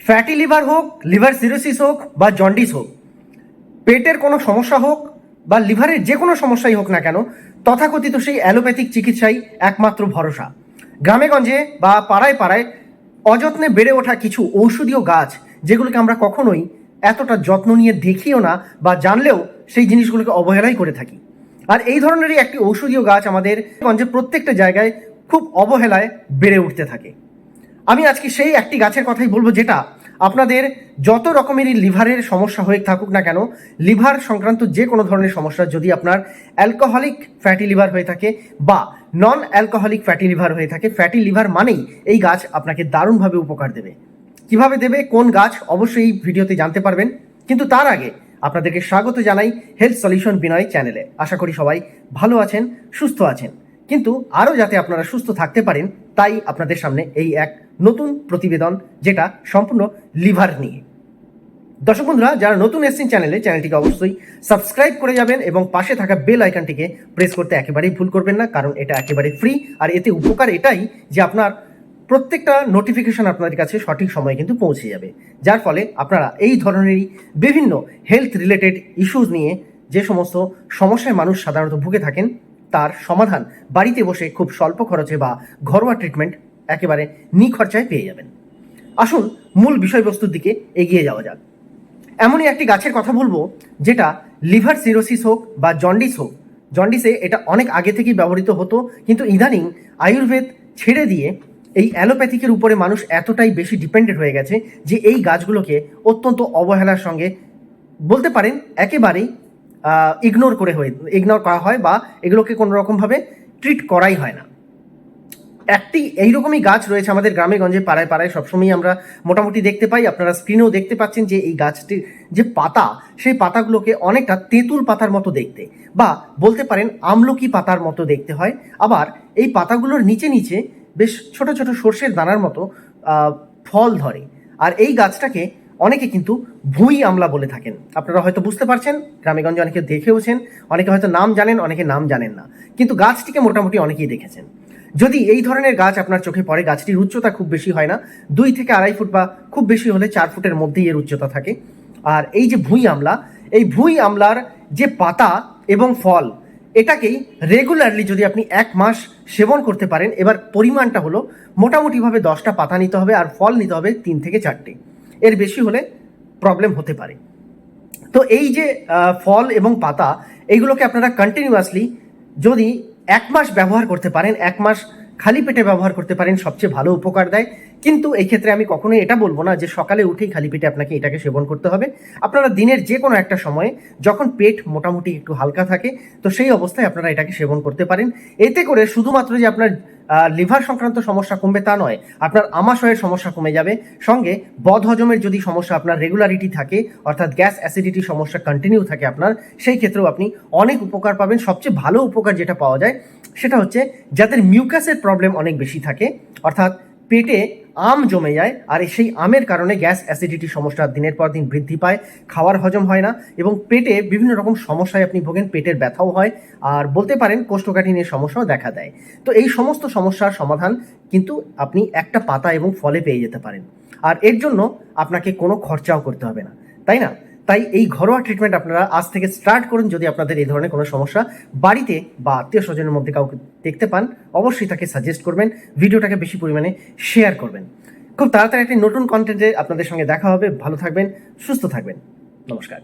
Fatty liver হোক, liver cirrhosis হোক বা জন্ডিস হোক, পেটের কোনো সমস্যা হোক বা লিভারের যে কোনো সমস্যাই হোক না কেন, তথাকথিত সেই অ্যালোপ্যাথিক চিকিৎসাই একমাত্র ভরসা। গ্রামেগঞ্জে বা পাড়ায় পাড়ায় অযত্নে বেড়ে ওঠা কিছু ঔষধীয় গাছ, যেগুলোকে আমরা কখনোই এতটা যত্ন নিয়ে দেখিও না বা জানলেও সেই জিনিসগুলোকে অবহেলাই করে থাকি। আর এই ধরনেরই একটি ঔষধীয় গাছ আমাদের গঞ্জে প্রত্যেকটা জায়গায় খুব অবহেলায় বেড়ে উঠতে থাকে। আমি আজকে সেই একটি গাছের কথাই বলব যেটা আপনাদের যত রকমেরই লিভারের সমস্যা হয়ে থাকুক না কেন, লিভার সংক্রান্ত যে কোনো ধরনের সমস্যা যদি আপনার অ্যালকোহলিক ফ্যাটি লিভার হয়ে থাকে বা নন অ্যালকোহলিক ফ্যাটি লিভার হয়ে থাকে ফ্যাটি লিভার মানেই এই গাছ আপনাকে দারুণভাবে উপকার দেবে। কীভাবে দেবে, কোন গাছ, অবশ্যই এই ভিডিওতে জানতে পারবেন। কিন্তু তার আগে আপনাদেরকে স্বাগত জানাই হেলথ সলিউশন বিনয় চ্যানেলে আশা করি সবাই ভালো আছেন, সুস্থ আছেন। কিন্তু আরও যাতে আপনারা সুস্থ থাকতে পারেন, তাই আপনাদের সামনে এই এক নতুন প্রতিবেদন যেটা সম্পূর্ণ লিভার নিয়ে। দর্শক বন্ধুরা, যারা নতুন এসছেন চ্যানেলে, চ্যানেলটিকে অবশ্যই সাবস্ক্রাইব করে যাবেন এবং পাশে থাকা বেল আইকনটিকে প্রেস করতে একেবারেই ভুল করবেন না, কারণ এটা একেবারে ফ্রি। আর এতে উপকার এটাই যে আপনার প্রত্যেকটা নোটিফিকেশন আপনাদের কাছে সঠিক সময়ে কিন্তু পৌঁছে যাবে। যার ফলে আপনারা এই ধরনেরই বিভিন্ন হেলথ রিলেটেড ইস্যুস নিয়ে যে সমস্ত সমস্যায় মানুষ সাধারণত ভুগে থাকেন, তার সমাধান বাড়িতে বসে খুব স্বল্প খরচে বা ঘরোয়া ট্রিটমেন্ট একেবারে নিখরচায় পেয়ে যাবেন। আসুন মূল বিষয়বস্তুর দিকে এগিয়ে যাওয়া যাক। এমনই একটি গাছের কথা বলব, যেটা লিভার সিরোসিস হোক বা জন্ডিস হোক। জন্ডিসে এটা অনেক আগে থেকেই ব্যবহৃত হতো, কিন্তু ইদানিং আয়ুর্বেদ ছেড়ে দিয়ে এই অ্যালোপ্যাথিকের উপরে মানুষ এতটাই বেশি ডিপেন্ডেন্ট হয়ে গেছে যে এই গাছগুলোকে অত্যন্ত অবহেলার সঙ্গে বলতে পারেন একেবারেই ইগনোর করে হয়ে ইগনোর করা হয় বা এগুলোকে কোনো রকমভাবে ট্রিট করাই হয় না। একটি এইরকমই গাছ রয়েছে আমাদের গ্রামে গঞ্জে পাড়ায় পাড়ায় সবসময় আমরা মোটামুটি দেখতে পাই। আপনারা স্ক্রিনেও দেখতে পাচ্ছেন যে এই গাছটির যে পাতা, সেই পাতাগুলোকে অনেকটা তেঁতুল পাতার মতো দেখতে বা বলতে পারেন আমলকি পাতার মতো দেখতে হয়। আবার এই পাতাগুলোর নিচে নিচে বেশ ছোট ছোট সর্ষের দানার মতো ফল ধরে। আর এই গাছটাকে অনেকে কিন্তু ভুঁই আমলা বলে থাকেন। আপনারা হয়তো বুঝতে পারছেন, গ্রামেগঞ্জে অনেকে দেখেওছেন, অনেকে হয়তো নাম জানেন, অনেকে নাম জানেন না। কিন্তু গাছটিকে মোটামুটি অনেকেই দেখেছেন। যদি এই ধরনের গাছ আপনার চোখে পড়ে, গাছটির উচ্চতা খুব বেশি হয় না, দুই থেকে আড়াই ফুট বা খুব বেশি হলে চার ফুটের মধ্যেই এর উচ্চতা থাকে। আর এই যে ভুঁই আমলা, এই ভুঁই আমলার যে পাতা এবং ফল, এটাকেই রেগুলারলি যদি আপনি এক মাস সেবন করতে পারেন, এবার পরিমাণটা হলো মোটামুটিভাবে দশটা পাতা নিতে হবে আর ফল নিতে হবে তিন থেকে চারটে। এর বেশি হলে প্রবলেম হতে পারে। তো এই যে ফল এবং পাতা, এইগুলোকে আপনারা কন্টিনিউয়াসলি যদি এক মাস ব্যবহার করতে পারেন, এক মাস খালি পেটে ব্যবহার করতে পারেন, সবচেয়ে ভালো উপকার দেয়। কিন্তু এই ক্ষেত্রে আমি কখনোই এটা বলব না যে সকালে উঠেই খালি পেটে আপনাকে এটাকে সেবন করতে হবে। আপনারা দিনের যে কোনো একটা সময়ে যখন পেট মোটামুটি একটু হালকা থাকে, তো সেই অবস্থায় আপনারা এটাকে সেবন করতে পারেন। এতে করে শুধুমাত্র যে আপনার লিভার সংক্রান্ত সমস্যা কমবে তা নয়, আপনার আমাশয়ের সমস্যা কমে যাবে। সঙ্গে বদ হজমের যদি সমস্যা আপনার রেগুলারিটি থাকে, অর্থাৎ গ্যাস অ্যাসিডিটি সমস্যা কন্টিনিউ থাকে আপনার, সেই ক্ষেত্রেও আপনি অনেক উপকার পাবেন। সবচেয়ে ভালো উপকার যেটা পাওয়া যায়, সেটা হচ্ছে যাদের মিউকাসের প্রবলেম অনেক বেশি থাকে, অর্থাৎ পেটে আম জমে যায় আর সেই আমের কারণে গ্যাস অ্যাসিডিটি সমস্যা দিনের পর দিন বৃদ্ধি পায়, খাওয়ার হজম হয় না এবং পেটে বিভিন্ন রকম সমস্যায় আপনি ভোগেন, পেটের ব্যথাও হয় আর বলতে পারেন কোষ্ঠকাঠিন্যের সমস্যাও দেখা দেয়। তো এই সমস্ত সমস্যার সমাধান কিন্তু আপনি একটা পাতা এবং ফলে পেয়ে যেতে পারেন। আর এর জন্য আপনাকে কোনো খরচাও করতে হবে না, তাই না? তাই এই ঘরোয়া ট্রিটমেন্ট আপনারা আজ থেকে স্টার্ট করুন যদি আপনাদের এই ধরনের কোনো সমস্যা বাড়িতে বা আত্মীয় স্বজনের মধ্যে কাউকে দেখতে পান, অবশ্যই তাকে সাজেস্ট করবেন, ভিডিওটাকে বেশি পরিমাণে শেয়ার করবেন। খুব তাড়াতাড়ি একটি নতুন কন্টেন্টে আপনাদের সঙ্গে দেখা হবে। ভালো থাকবেন, সুস্থ থাকবেন। নমস্কার।